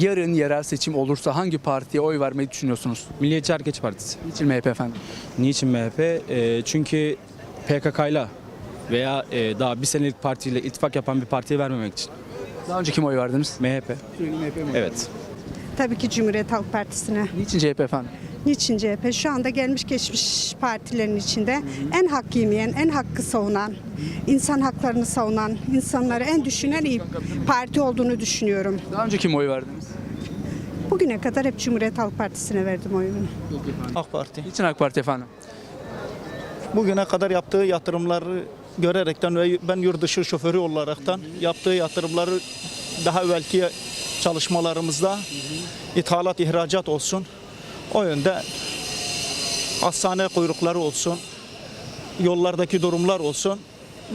Yarın yerel seçim olursa hangi partiye oy vermeyi düşünüyorsunuz? Milliyetçi Hareket Partisi. Niçin MHP efendim? Niçin MHP? Ee, çünkü PKK'yla veya e, daha bir senelik partiyle ittifak yapan bir partiye vermemek için. Daha önce kime oy verdiniz? MHP. Evet. Tabii ki Cumhuriyet Halk Partisi'ne. Niçin CHP efendim? Niçin CHP? Şu anda gelmiş geçmiş partilerin içinde en hak yemeyen, en hakkı savunan, insan haklarını savunan, insanları en düşünen iyi parti olduğunu düşünüyorum. Daha önce kime oy verdiniz? Bugüne kadar hep Cumhuriyet Halk Partisi'ne verdim oyumu. AK Parti. Niçin AK Parti efendim? Bugüne kadar yaptığı yatırımları görerekten ve ben yurt dışı şoförü olaraktan yaptığı yatırımları daha evvelki çalışmalarımızda ithalat ihracat olsun. O yönde hastane kuyrukları olsun. Yollardaki durumlar olsun.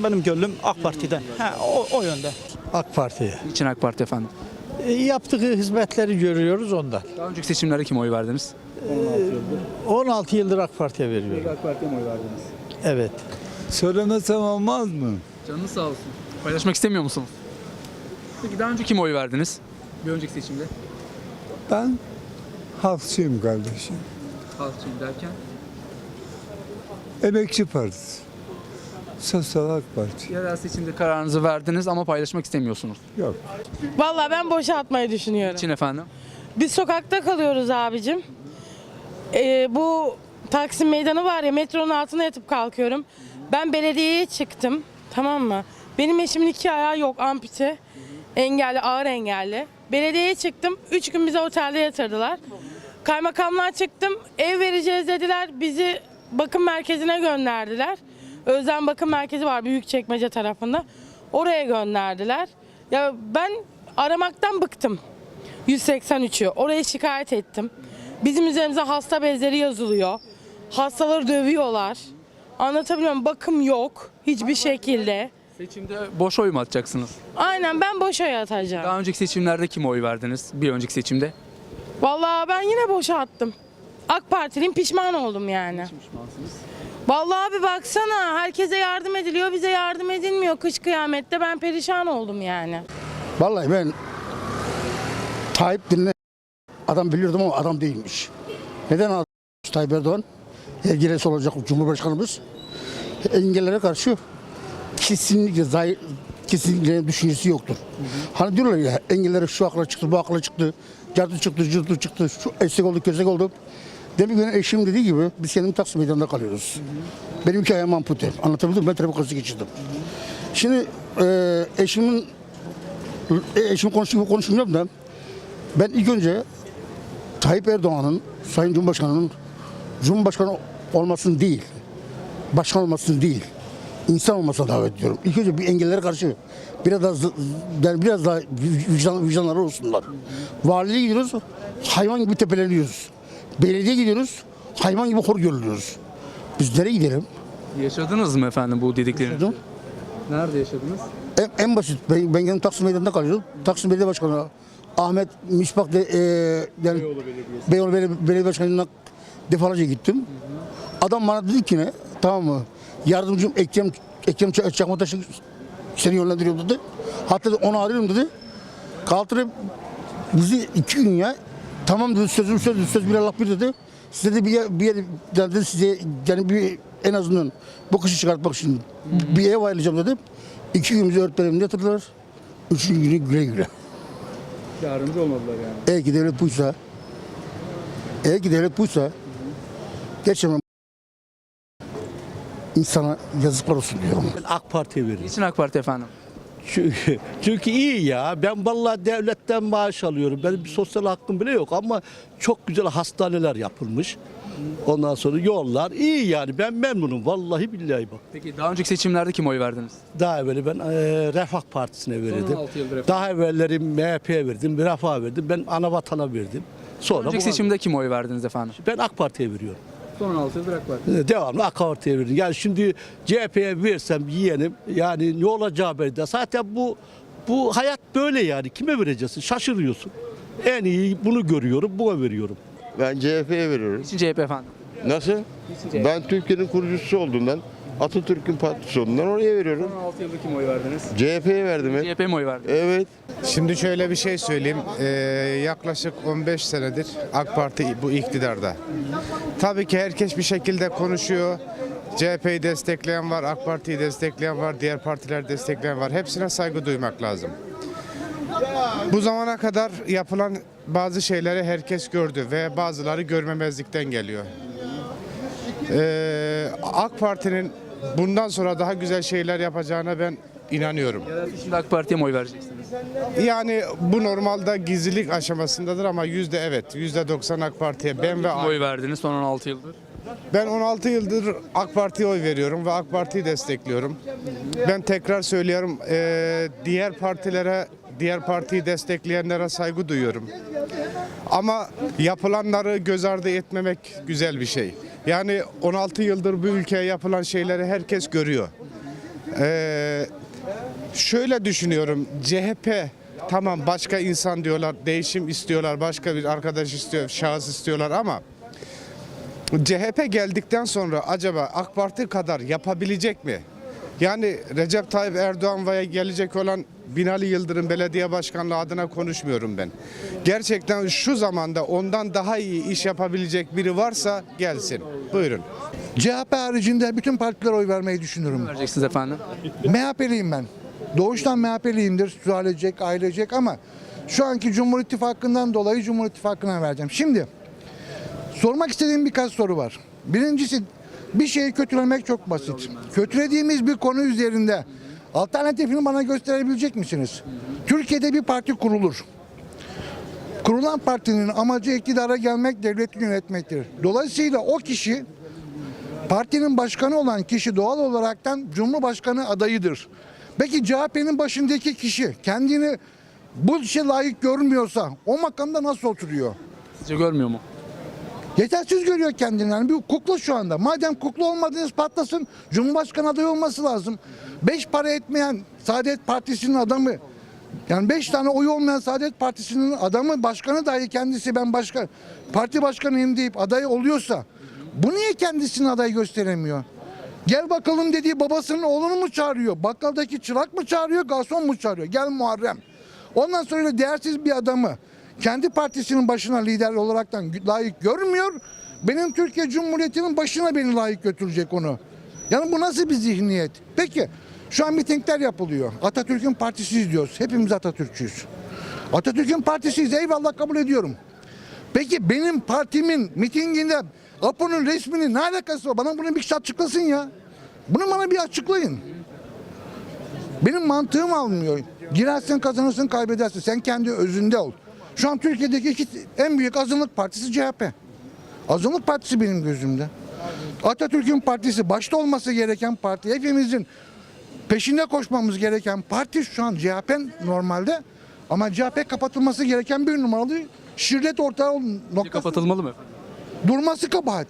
Benim gönlüm AK Parti'den. Ha, o, o yönde. AK Parti'ye. Niçin AK Parti efendim? E, yaptığı hizmetleri görüyoruz ondan. Daha önceki seçimlerde kime oy verdiniz? 16 yıldır AK Parti'ye veriyorum. AK Parti'ye mi oy verdiniz? Evet. Söylemesem olmaz mı? Canınız sağ olsun. Paylaşmak istemiyor musunuz? Peki daha önce kime oy verdiniz? Bir önceki seçimde. Ben halkçıyım kardeşim. Halkçıyım derken. Emekçi Partisi. Sosyal Halk Parti. Yerel seçimde kararınızı verdiniz ama paylaşmak istemiyorsunuz. Yok. Vallahi ben boşaltmayı düşünüyorum. Niçin efendim? Biz sokakta kalıyoruz abicim. Ee, bu Taksim Meydanı var ya metronun altına yatıp kalkıyorum. Ben belediyeye çıktım tamam mı? Benim eşimin iki ayağı yok ampute. Engelli, ağır engelli. Belediyeye çıktım. Üç gün bizi otelde yatırdılar. Kaymakamlığa çıktım. Ev vereceğiz dediler. Bizi bakım merkezine gönderdiler. Özlem Bakım Merkezi var Büyükçekmece tarafında. Oraya gönderdiler. Ya ben aramaktan bıktım. 183'ü. Oraya şikayet ettim. Bizim üzerimize hasta bezleri yazılıyor. Hastaları dövüyorlar. Anlatabiliyor muyum? Bakım yok hiçbir şekilde. Seçimde boş oy mu atacaksınız? Aynen ben boş oy atacağım. Daha önceki seçimlerde kime oy verdiniz? Bir önceki seçimde. Vallahi ben yine boşa attım. AK Partiliyim pişman oldum yani. Vallahi abi baksana herkese yardım ediliyor bize yardım edilmiyor kış kıyamette ben perişan oldum yani. Vallahi ben Tayyip dinle adam biliyordum ama adam değilmiş. Neden adam Tayyip Erdoğan? Ergilesi olacak Cumhurbaşkanımız. Engellere karşı kesinlikle kesinlikle düşüncesi yoktur. Hani diyorlar ya engellere şu akla çıktı, bu akla çıktı, cartı çıktı, cırtı çıktı, şu esnek oldu, kösek oldu. Demin benim eşim dediği gibi biz kendim Taksim Meydanı'nda kalıyoruz. Benim iki ayağım ampute. Anlatabildim? Ben trafik kazası geçirdim. Şimdi e, eşimin e, eşim konuşuyor, konuşmuyorum da ben ilk önce Tayyip Erdoğan'ın, Sayın Cumhurbaşkanı'nın Cumhurbaşkanı olmasını değil, başkan olmasını değil, insan olmasına davet ediyorum. İlk önce bir engellere karşı biraz daha, yani biraz daha vicdan, vicdanları olsunlar. Valiliğe gidiyoruz, hayvan gibi tepeleniyoruz. Belediye gidiyoruz, hayvan gibi hor görülüyoruz. Biz nereye gidelim? Yaşadınız mı efendim bu dediklerinizi? Yaşadım. Nerede yaşadınız? En, en basit, ben, ben kendim Taksim Meydanı'nda kalıyorum. Taksim Belediye Başkanı Ahmet Misbak de, e, yani Beyoğlu Belediye, Belediye Başkanı'na defalarca gittim. Adam bana dedi ki ne? Tamam mı? Yardımcım Ekrem, Ekrem Çakmataş'ı seni yönlendiriyorum dedi. Hatta dedi, onu arıyorum dedi. Kaldırıp bizi iki gün ya tamam dedi sözüm söz, söz bir Allah bir dedi. Size de bir yer, bir yer dedi size yani bir en azından bu kışı çıkartmak için bir ev ayarlayacağım dedim. İki gün bizi öğretmenimde yatırdılar. Üçüncü günü güle güle. Yardımcı olmadılar yani. Eğer ki devlet buysa, eğer ki devlet buysa, gerçekten insana yazıklar olsun diyorum. Ben AK Parti'ye veriyorum. Niçin AK Parti efendim? Çünkü, çünkü iyi ya. Ben vallahi devletten maaş alıyorum. Benim bir sosyal hakkım bile yok ama çok güzel hastaneler yapılmış. Ondan sonra yollar iyi yani. Ben memnunum vallahi billahi bak. Peki daha önceki seçimlerde kime oy verdiniz? Daha evveli ben e, Refah Partisi'ne verirdim. 16 yıldır Refah. Daha evvelleri MHP'ye verdim, Refah'a verdim. Ben ana vatana verdim. Sonra Önceki seçimde kime oy verdiniz efendim? ben AK Parti'ye veriyorum. Son 16 yıldır AK Parti. E, Devamlı AK Parti'ye verdim. Yani şimdi CHP'ye versem yeğenim yani ne olacağı belli değil. Zaten bu bu hayat böyle yani. Kime vereceksin? Şaşırıyorsun. En iyi bunu görüyorum, buna veriyorum. Ben CHP'ye veriyorum. Niçin CHP efendim? Nasıl? Ben Türkiye'nin kurucusu olduğundan Atatürk'ün partisi olduğundan oraya veriyorum. Son 6 yılda kim oy verdiniz? CHP'ye verdim hep. CHP mi oy verdiniz? Evet. Şimdi şöyle bir şey söyleyeyim. Ee, yaklaşık 15 senedir AK Parti bu iktidarda. Tabii ki herkes bir şekilde konuşuyor. CHP'yi destekleyen var, AK Parti'yi destekleyen var, diğer partiler destekleyen var. Hepsine saygı duymak lazım. Bu zamana kadar yapılan bazı şeyleri herkes gördü ve bazıları görmemezlikten geliyor. Ee, AK Parti'nin bundan sonra daha güzel şeyler yapacağına ben inanıyorum. Şimdi AK Parti'ye mi oy vereceksiniz? Yani bu normalde gizlilik aşamasındadır ama yüzde evet yüzde 90 AK Parti'ye ben ve Kim oy verdiniz son 16 yıldır? ben 16 yıldır AK Parti'ye oy veriyorum ve AK Parti'yi destekliyorum. Ben tekrar söylüyorum eee, diğer partilere diğer partiyi destekleyenlere saygı duyuyorum. Ama yapılanları göz ardı etmemek güzel bir şey. Yani 16 yıldır bu ülkeye yapılan şeyleri herkes görüyor. Eee şöyle düşünüyorum. CHP tamam başka insan diyorlar, değişim istiyorlar, başka bir arkadaş istiyor, şahıs istiyorlar ama CHP geldikten sonra acaba AK Parti kadar yapabilecek mi? Yani Recep Tayyip Erdoğan veya gelecek olan Binali Yıldırım Belediye Başkanlığı adına konuşmuyorum ben. Gerçekten şu zamanda ondan daha iyi iş yapabilecek biri varsa gelsin. Buyurun. CHP haricinde bütün partilere oy vermeyi düşünürüm. Vereceksiniz efendim. MHP'liyim ben. Doğuştan MHP'liyimdir. Sülalecek, ailecek ama şu anki Cumhur İttifakı'ndan dolayı Cumhur İttifakı'na vereceğim. Şimdi sormak istediğim birkaç soru var. Birincisi bir şeyi kötülemek çok basit. Kötülediğimiz bir konu üzerinde alternatifini bana gösterebilecek misiniz? Türkiye'de bir parti kurulur. Kurulan partinin amacı iktidara gelmek, devleti yönetmektir. Dolayısıyla o kişi partinin başkanı olan kişi doğal olaraktan Cumhurbaşkanı adayıdır. Peki CHP'nin başındaki kişi kendini bu işe layık görmüyorsa o makamda nasıl oturuyor? Sizce görmüyor mu? Yetersiz görüyor kendini. Yani bir kukla şu anda. Madem kukla olmadığınız patlasın Cumhurbaşkanı adayı olması lazım. Beş para etmeyen Saadet Partisi'nin adamı yani beş tane oyu olmayan Saadet Partisi'nin adamı başkanı dahi kendisi ben başkan parti başkanıyım deyip aday oluyorsa bu niye kendisini aday gösteremiyor? Gel bakalım dediği babasının oğlunu mu çağırıyor? Bakkaldaki çırak mı çağırıyor? Garson mu çağırıyor? Gel Muharrem. Ondan sonra öyle değersiz bir adamı kendi partisinin başına lider olaraktan layık görmüyor. Benim Türkiye Cumhuriyeti'nin başına beni layık götürecek onu. Yani bu nasıl bir zihniyet? Peki şu an mitingler yapılıyor. Atatürk'ün partisiyiz diyoruz. Hepimiz Atatürkçüyüz. Atatürk'ün partisiyiz eyvallah kabul ediyorum. Peki benim partimin mitinginde Apo'nun resminin ne alakası var? Bana bunu bir kişi açıklasın ya. Bunu bana bir açıklayın. Benim mantığım almıyor. Girersin kazanırsın kaybedersin. Sen kendi özünde ol. Şu an Türkiye'deki iki, en büyük azınlık partisi CHP. Azınlık partisi benim gözümde. Atatürk'ün partisi başta olması gereken parti. Hepimizin peşinde koşmamız gereken parti şu an CHP normalde. Ama CHP kapatılması gereken bir numaralı şirret ortağı noktası. Kapatılmalı mı efendim? Durması kabahat.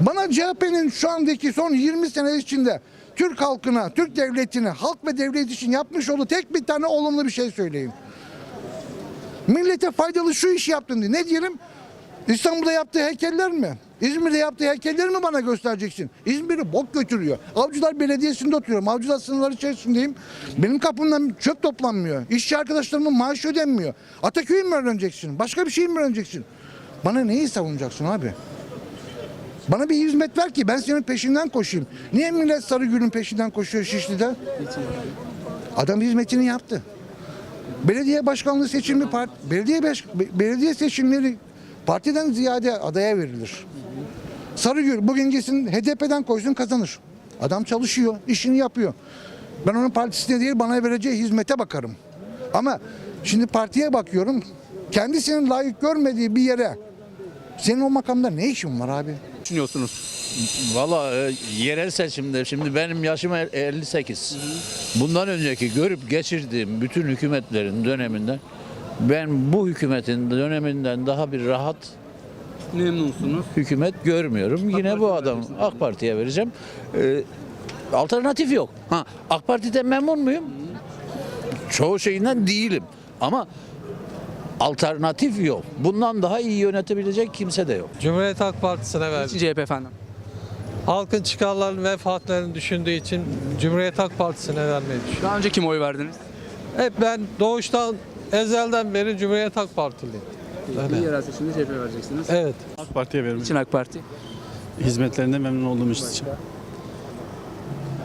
Bana CHP'nin şu andaki son 20 sene içinde Türk halkına, Türk devletine, halk ve devlet için yapmış olduğu tek bir tane olumlu bir şey söyleyin. Millete faydalı şu işi yaptın diye. Ne diyelim? İstanbul'da yaptığı heykeller mi? İzmir'de yaptığı heykelleri mi bana göstereceksin? İzmir'i bok götürüyor. Avcılar Belediyesi'nde oturuyorum. Avcılar sınırları içerisindeyim. Benim kapımdan çöp toplanmıyor. İşçi arkadaşlarımın maaşı ödenmiyor. Ataköy'ü mü öğreneceksin? Başka bir şey mi öğreneceksin? Bana neyi savunacaksın abi? Bana bir hizmet ver ki ben senin peşinden koşayım. Niye millet Sarıgül'ün peşinden koşuyor Şişli'de? Adam hizmetini yaptı. Belediye başkanlığı seçimi part belediye baş- be- belediye seçimleri partiden ziyade adaya verilir. Sarıgül bugün gitsin HDP'den koysun kazanır. Adam çalışıyor, işini yapıyor. Ben onun partisine değil bana vereceği hizmete bakarım. Ama şimdi partiye bakıyorum. Kendisinin layık görmediği bir yere senin o makamda ne işin var abi? Düşünüyorsunuz. Valla e, yerel seçimde şimdi benim yaşım el- 58. Bundan önceki görüp geçirdiğim bütün hükümetlerin döneminden ben bu hükümetin döneminden daha bir rahat Memnunsunuz. hükümet görmüyorum. Yine bu adam AK Parti'ye vereceğim. E, alternatif yok. Ha AK Parti'den memnun muyum? Çoğu şeyinden değilim. Ama alternatif yok. Bundan daha iyi yönetebilecek kimse de yok. Cumhuriyet Halk Partisi'ne verdim. CHP efendim? Halkın çıkarlarını, menfaatlerini düşündüğü için Cumhuriyet Halk Partisi'ne vermeyi düşünüyorum. Daha önce kime oy verdiniz? Hep ben doğuştan, ezelden beri Cumhuriyet Halk Partiliyim. Öyle. Yerel seçimde CHP vereceksiniz. Evet. AK Parti'ye vermek İçin AK Parti. hizmetlerinden memnun olduğumuz için.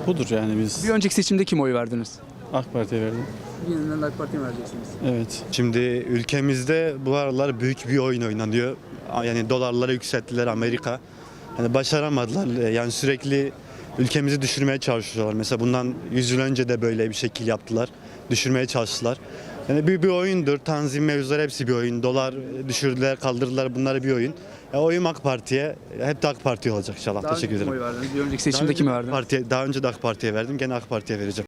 Budur yani biz Bir önceki seçimde kime oy verdiniz? AK Parti'ye verdim. Yeniden AK Parti'ye vereceksiniz. Evet. Şimdi ülkemizde bu aralar büyük bir oyun oynanıyor. Yani dolarları yükselttiler Amerika. Hani başaramadılar. Yani sürekli ülkemizi düşürmeye çalışıyorlar. Mesela bundan 100 yıl önce de böyle bir şekil yaptılar. Düşürmeye çalıştılar. Yani bir, bir oyundur. Tanzim mevzuları hepsi bir oyun. Dolar düşürdüler, kaldırdılar. Bunlar bir oyun. Ya oyum AK Parti'ye. Hep de AK Parti olacak inşallah. Daha önce Teşekkür ederim. oy verdiniz? Bir önceki seçimde kime verdiniz? Partiye, daha önce de AK Parti'ye verdim. Gene AK Parti'ye vereceğim.